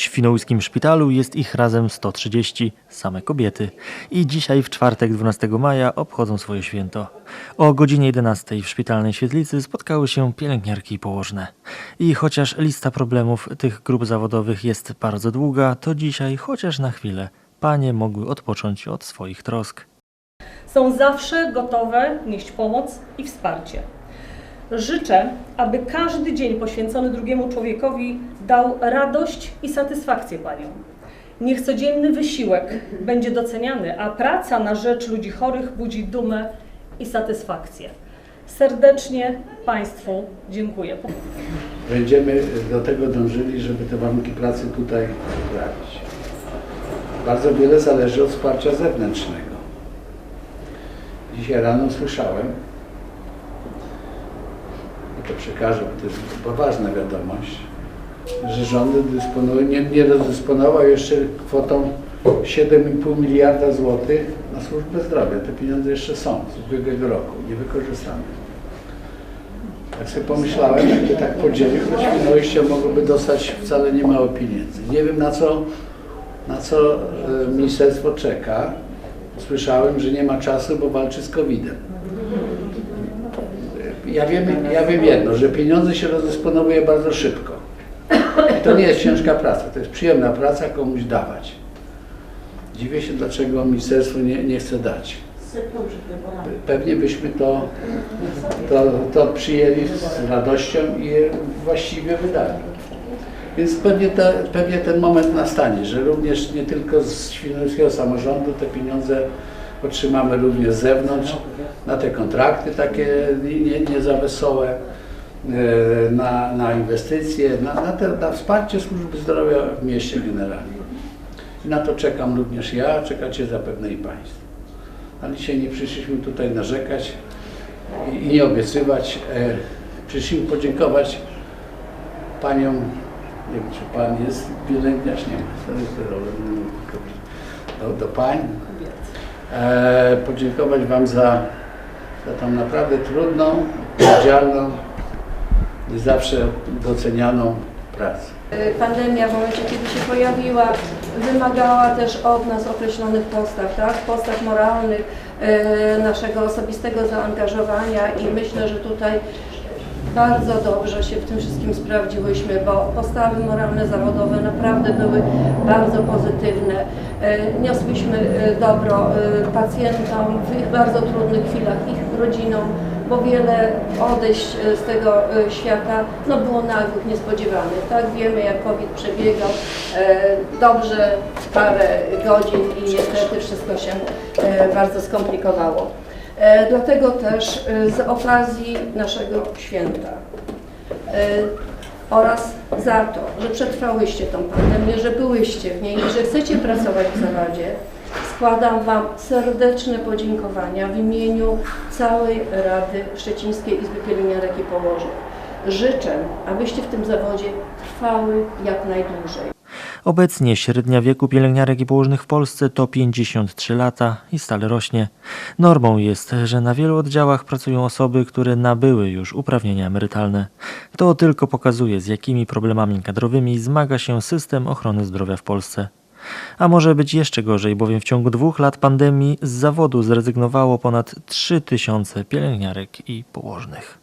Świnoujskim szpitalu jest ich razem 130, same kobiety. I dzisiaj w czwartek 12 maja obchodzą swoje święto. O godzinie 11 w szpitalnej świetlicy spotkały się pielęgniarki i położne. I chociaż lista problemów tych grup zawodowych jest bardzo długa, to dzisiaj chociaż na chwilę panie mogły odpocząć od swoich trosk. są zawsze gotowe nieść pomoc i wsparcie. Życzę, aby każdy dzień poświęcony drugiemu człowiekowi dał radość i satysfakcję Paniom. Niech codzienny wysiłek będzie doceniany, a praca na rzecz ludzi chorych budzi dumę i satysfakcję. Serdecznie Państwu dziękuję. Będziemy do tego dążyli, żeby te warunki pracy tutaj poprawić. Bardzo wiele zależy od wsparcia zewnętrznego. Dzisiaj rano słyszałem, i to przekażę, bo to jest poważna wiadomość, że rządy dysponują, nie, nie jeszcze kwotą 7,5 miliarda złotych na służbę zdrowia. Te pieniądze jeszcze są z ubiegłego roku, niewykorzystane. Jak sobie pomyślałem, jakby tak podzielił, to Świnoujście mogłoby dostać wcale nie mało pieniędzy. Nie wiem na co, na co e, ministerstwo czeka. Słyszałem, że nie ma czasu, bo walczy z COVID-em. Ja wiem, ja wiem jedno, że pieniądze się rozdysponowuje bardzo szybko. I to nie jest ciężka praca, to jest przyjemna praca komuś dawać. Dziwię się, dlaczego ministerstwo nie, nie chce dać. Pewnie byśmy to, to, to przyjęli z radością i właściwie wydali. Więc pewnie, te, pewnie ten moment nastanie, że również nie tylko z świnoujskiego samorządu te pieniądze otrzymamy również z zewnątrz na te kontrakty takie nie, nie za wesołe, na, na inwestycje, na, na, te, na wsparcie służby zdrowia w mieście generalnie. I na to czekam również ja, czekacie zapewne i Państwo. Ale dzisiaj nie przyszliśmy tutaj narzekać i, i nie obiecywać. E, przyszliśmy podziękować Paniom, nie wiem czy Pan jest pielęgniarz, nie ma, do, do Pań. E, podziękować Wam za, za tą naprawdę trudną, odpowiedzialną, zawsze docenianą pracę. Pandemia w momencie, kiedy się pojawiła, wymagała też od nas określonych postaw, tak? postaw moralnych, e, naszego osobistego zaangażowania i myślę, że tutaj bardzo dobrze się w tym wszystkim sprawdziłyśmy, bo postawy moralne, zawodowe naprawdę były bardzo pozytywne. E, Niosłyśmy e, dobro e, pacjentom w ich bardzo trudnych chwilach, ich rodzinom, bo wiele odejść e, z tego e, świata no, było nagłych, niespodziewanych. Tak? Wiemy, jak COVID przebiegał. E, Dobrze parę godzin i niestety wszystko się bardzo skomplikowało. Dlatego też z okazji naszego święta oraz za to, że przetrwałyście tą pandemię, że byłyście w niej i że chcecie pracować w zawodzie, składam Wam serdeczne podziękowania w imieniu całej Rady Szczecińskiej Izby Pielęgniarek i Położnych. Życzę, abyście w tym zawodzie trwały jak najdłużej. Obecnie średnia wieku pielęgniarek i położnych w Polsce to 53 lata i stale rośnie. Normą jest, że na wielu oddziałach pracują osoby, które nabyły już uprawnienia emerytalne. To tylko pokazuje, z jakimi problemami kadrowymi zmaga się system ochrony zdrowia w Polsce. A może być jeszcze gorzej, bowiem w ciągu dwóch lat pandemii z zawodu zrezygnowało ponad 3000 pielęgniarek i położnych.